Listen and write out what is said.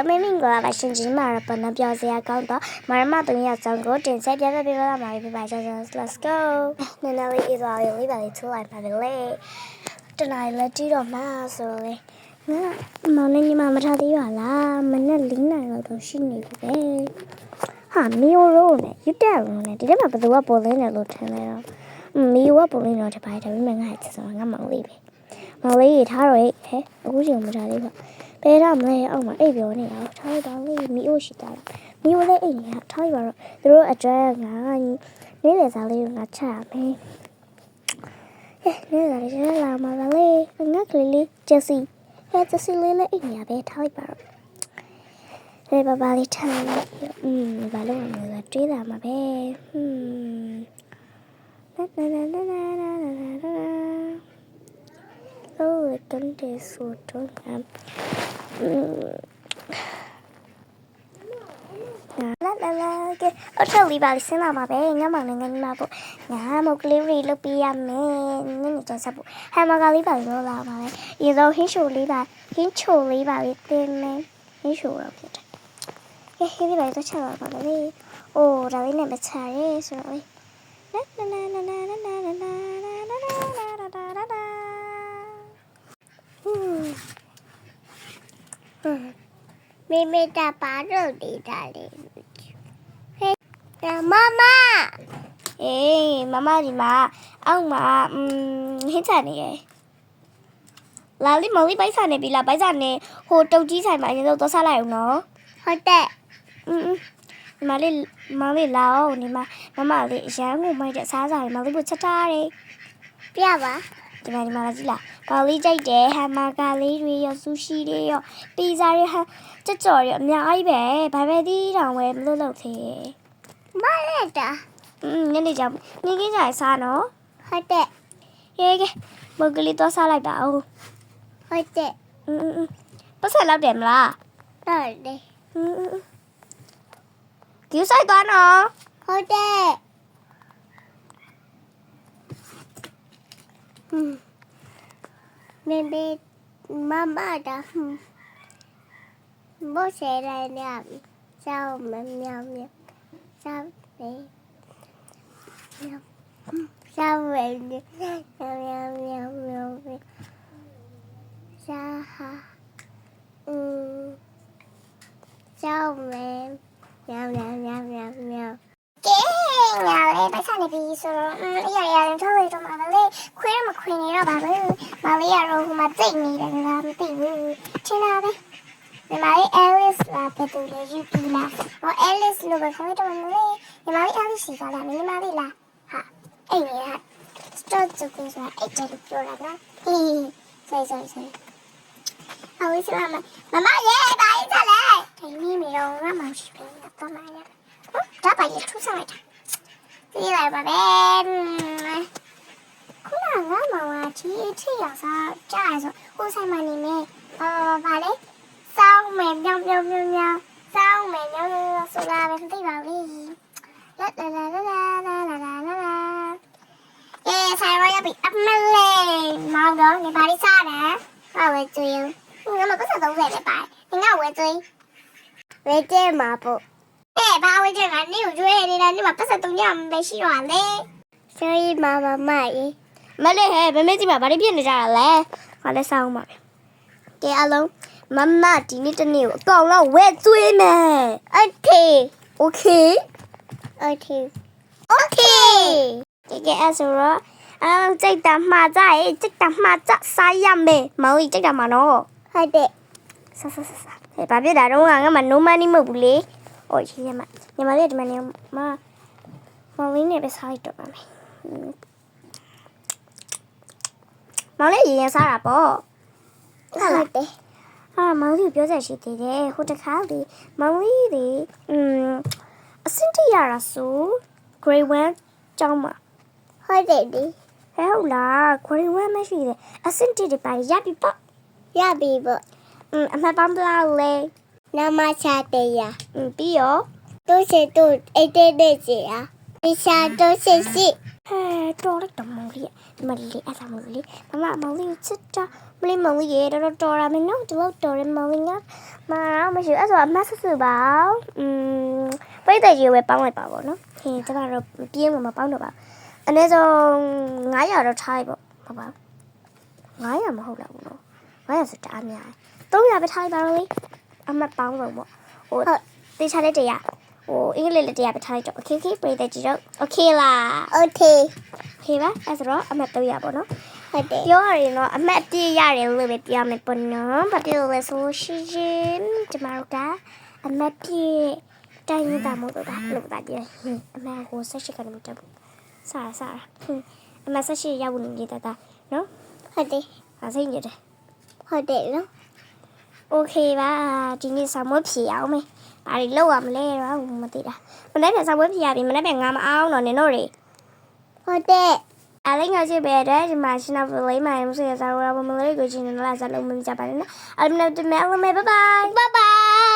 လုံးမင်းမင်္ဂလာပါရှင်ကြီးမှာတော့ဘဏ္ဍပြောစရာကောင်းတော့မရမတုံးရဆောင်ကိုတင်ဆက်ပြပြပေးပါမှာပြပါချင် let's go နည်းနည်းလေးအေးသွားလေးလေးပါလေးထိုးလိုက်ပါလေတနင်္လာလက်ကြည့်တော့မှဆိုလေငါမောင်နဲ့ညီမမထားသေးပါလားမနဲ့၄နိုင်လောက်တော့ရှိနေပြီပဲဟာမီယိုရိုးနဲ့ယူတက်ရိုးနဲ့ဒီထဲမှာဘယ်သူကပေါ်လင်းတယ်လို့ထင်လဲတော့မီယိုကပေါ်လင်းတော့တပိုင်းဒါပေမဲ့ငါ့ချက်ဆုံးငါမောင်လေးပဲမောင်လေးရထားတော့ဟဲ့အခုချိန်မထားသေးပါ ဘဲရမလဲအောက်မှာအိပ်ပြောနေတာထားလိုက်ပါလေမီအိုရှိတာမီအိုလည်းအိပ်နေတာထားလိုက်ပါတော့သူတို့အကြမ်းကနေ့လယ်စာလေးကိုငါချရမယ်ဟဲ့နေ့လယ်စာလေးလာမှာလေငါကလေးလေးဂျက်စီဟဲ့ဂျက်စီလေးလည်းအိပ်နေတာပဲထားလိုက်ပါတော့ဟဲ့ဘာဘာလေးထားလိုက်อืมဘာလို့မလဲတွေးတာမှာပဲဟွန်းနာနာနာနာနာနာနာ Oh, it don't taste so good. လာလာလာကဲအထက်လေးပါလေးဆင်းလာမှာပဲငါမောင်နဲ့ငါညီမပေါ့ငါမုတ်ကလေးတွေလုပ်ပြရမယ်နည်းနည်းကြဆက်ဖို့ဟမ်ဘာဂါလေးပါလေးလုပ်လာမှာပဲရေတော့ဟင်းချိုလေးပါဟင်းချိုလေးပါလေးတင်မယ်ဟင်းချိုတော့ဖြစ်တယ်ကဲဟင်းလေးပါလေးတော့ချက်လာပါလေအိုးဒါလေးနဲ့မချရဲဆိုတော့လေလာလာလာလာလာ မိမိတပါလို့ဒေတာလေးဟဲ့မမအေးမမဒီမှာအောက်မှာอืมဟင်းချနေရယ်လာလိမော်လီပိုက်စားနေပြီလားပိုက်စားနေဟိုတုတ်ကြီးဆိုင်မှာအရင်ဆုံးသွားစားလိုက်အောင်နော်ဟုတ်တယ်อืมဒီမှာလေးမမလေးလာအောင်ဒီမှာမမလေးရန်ကိုမိုက်တဲ့စားစာတွေမမလေးကိုချက်ထားတယ်ပြပါ ဒီမှာဒီမှာလာကြည့်လား။ဒါလေးကြိုက်တယ်ဟမ်ဘာဂါလေးတွေရောဆူရှီတွေရောပီဇာတွေဟာကြက်ကြော်တွေအများကြီးပဲ။ဘာပဲသီးတောင်ပဲမလို့လို့သေး။မရတာ။อืมညနေကြနေခင်းကြရစားနော်။ဟုတ်တယ်။ရေကမဂလီတော့စားလိုက်ပါဦး။ဟုတ်တယ်။อืมပတ်ဆက်လောက်တယ်မလား။တော်တယ်။อืมကိူဆိုင်ကောနော်။ဟုတ်တယ်။ mẹ Bebe mama đã bố sẽ lại làm sao mà nhau nhau sao để sao về nhau nhau nhau nhau sao ha ừ, sao về nhau nhau nhau nhau nhau cái nhau em phải sao này vì sao ခွေးတော့မခွေနေတော့ပါဘူးမလေးကတော့ဟိုမှာတိတ်နေတယ်လားမသိဘူးချင်းလာပဲဒီမလေး Alice လာပဲတူလေယူပီလာဟော Alice လို့ပဲခေါ်တော့မလေးဒီမလေး Alice ရှိသွားလားမင်းမလေးလားဟာအဲ့နေဟာ start to go ဆိုတာအဲ့တယ်လို့ပြောတာနော်ဟေးဆိုင်ဆိုင်ဆိုင်အဝိစလာမမမရဲ့ဘာကြီးစားလဲဒီနေ့မီတော့ငါမှရှိပြီတော့လာရဒါပါရထူးဆောင်လိုက်တာဒီလိုက်ပါပဲခုနကငါမောင်က ဒီအထိရောက်စားကြားရဆိုကိုဆိုင်မနေမယ်ဘာဘာလဲစောင်းမယ်ပြောင်းပြောင်းပြောင်းပြောင်းစောင်းမယ်ပြောင်းပြောင်းဆိုတာပဲမသိပါဘူးလေလာလာလာလာလာလာလာလာလာအေးဆိုင်ရရပြီအမလေးမောင်တော့နေပါလိစားတယ်ဟာဝဲကျွေးငါမပတ်သက်သုံးဆယ်ပဲပါတယ်ငါဝဲကျွေးဝဲကျွေးမှာပေါ့ဲ့ဘာဝင်ကြတာနေကိုကျွေးနေတာနေမှာပတ်သက်တုံညမရှိတော့လေဆိုရင်မမမရေ မလေးဟဲ့မမေကြီးမဘာတွေဖြစ်နေကြတာလဲ။ဟာလဲစောင်းပါပဲ။ကဲအလုံးမမဒီနေ့တနေ့ကိုအကောင်လောက်ဝဲသွေးမယ်။ Okay. Okay. Okay. Okay. ကဲကဲအဲ့ဆိုတော့အဲ့ကြိုက်တာမှားကြရဲ့ကြိုက်တာမှားကြစားရမယ်။မောင်ကြီးကြိုက်တာမှာနော်။ဟုတ်တယ်။ဆဆဆဆ။ဟဲ့ဘာဖြစ်တာတော့ငါကမှ no money မဟုတ်ဘူးလေ။အော်ရေးရမ။ညီမလေးဒီမနေ့မမဝင်းနဲ့ပဲစားလိုက်တော့ပါမယ်။ မောင်လည်းရင်ရင်စားတာပေါ့ဟုတ်လားတဲ့အာမောင်လေးပြောစရာရှိသေးတယ်ဟိုတခါလေမောင်လေးလေอืมအစင်တရတာဆို grade 1ကျောင်းမှာဟုတ်တယ်ဒီဟဲ့ဟုတ်လား grade 1မရှိတယ်အစင်တတွေပါရပြီပေါ့ရပြီပေါ့อืมအမှတ်ပေါင်းဘလောက်လဲနမချတေရอืมပြီးရောတို့ချေတို့အေးတဲ့တဲ့ချေအားဒီချာတို့ချေရှိဟဲ့တော်လိုက်တော့ မောင်လေးဒီမလေးအဲ့ဒါမောင်လေးမမမောင်လေးကိုချစ်တာမလေးမုံလေးရေတော်တော်တော်ရမယ်နော်ဒီလောက်တော်ရမုံလေးကမအောင်မရှိအဲ့ဆိုအမတ်ဆဆူပါอืมပိတ်တဲ့ကြီးကိုပဲပေါင်းလိုက်ပါပေါ့နော်ဟင်းကျမတို့ပြင်းမှာမပေါင်းတော့ပါအနည်းဆုံး900တော့ထားလိုက်ပေါ့ဟုတ်ပါ900မဟုတ်တော့ဘူးနော်900ဆိုတအားများ300ပဲထားလိုက်ပါတော့လေအမတ်ပေါင်းတော့ပေါ့ဟိုတေချာတဲ့တရားဟိုအင်္ဂလိပ်လက်တရားပဲထားလိုက်တော့ okay okay ပိတ်တဲ့ကြီးတော့ okay လား โอเค okay ပါအဲ့ဆိုတော့အမတ်300ပေါ့နော် ဟုတ်တယ် ပြောရရင်တော့အမတ်ပြည့်ရတယ်လို့ပဲပြောမယ်ပေါ့နော်။ဘာဖြစ်လို့လဲဆိုရှိရင်ကျမတို့ကအမတ်ပြည့်တိုင်းနေတာမဟုတ်တော့တာလို့တာကြည့်ဟင်းအမတ်ကိုဆက်ရှိကနေမတက်ဘူး။စားရစားရဟင်းအမတ်ဆက်ရှိရောက်နေနေတာတာနော် ဟုတ်တယ် ။အစိမ့်နေတယ် ဟုတ်တယ်နော် ။ Okay ပါဒီနေ့ဆောင်းမဖြေအောင်မယ်။ဘာတွေလောက်ရမလဲတော့မသိတာ။မနေ့ကဆောင်းမဖြေရပြီမနေ့ကငါမအောင်တော့နင်တို့တွေ ဟုတ်တယ်အလေးငါချစ်ပဲတဲ့ဒီမှာရှင်နာဖလေးမိုင်မစရစားရပါမလို့ကိုချင်းနလာစားလို့မကြပါနဲ့။အမနတ်မဲအမေဘိုင်ဘိုင် bye bye